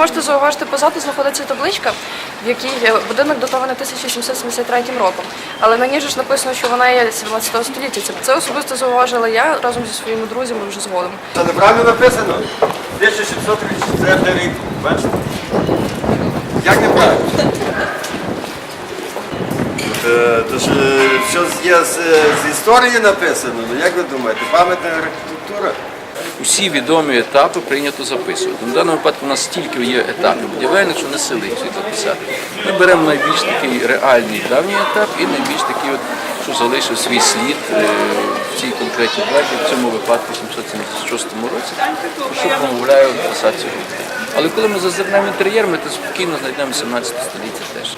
можете зауважити позаду знаходиться табличка, в якій е, будинок датований 1773 роком. Але на ній ж написано, що вона є 17 століття. Це, особисто зауважила я разом зі своїми друзями вже згодом. Це неправильно написано. 1634 рік. Бачите? Як неправильно? Е, Тож е, що є з, з історії написано, ну як ви думаєте, пам'ятна архітектура? Усі відомі етапи прийнято записувати. На даному випадку у нас стільки є етапів будівельних, що не сили записати. Ми беремо найбільш такий реальний давній етап і найбільш такий, от, що залишив свій слід е, в цій конкретній драті, в цьому випадку в 776 році, що промовляє фасацію. Але коли ми зазирнемо інтер'єр, ми то спокійно знайдемо 17 століття теж.